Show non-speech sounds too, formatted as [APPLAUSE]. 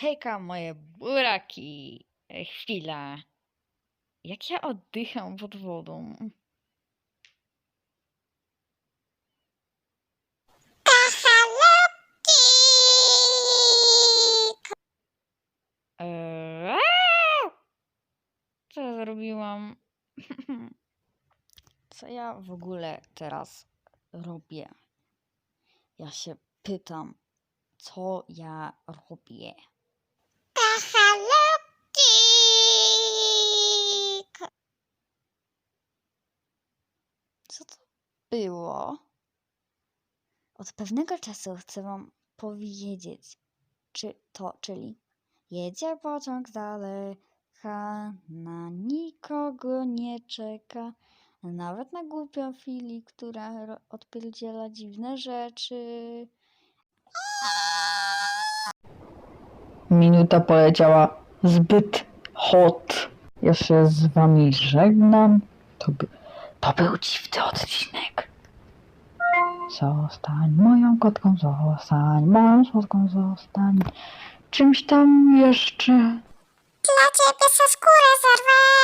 Hejka, moje buraki. E, Chwila. Jak ja oddycham pod wodą? Eee, Co ja zrobiłam? [LAUGHS] Co ja w ogóle teraz robię? Ja się pytam, co ja robię? Co to było? Od pewnego czasu chcę wam powiedzieć, czy to, czyli jedzie pociąg z daleka, na nikogo nie czeka, nawet na głupią Fili, która odpierdziela dziwne rzeczy. Minuta poleciała zbyt hot. Ja się z wami żegnam. To, by, to był dziwny odcinek. Zostań moją kotką, zostań moją słodką, zostań czymś tam jeszcze. Dla ciebie skórę zerwę.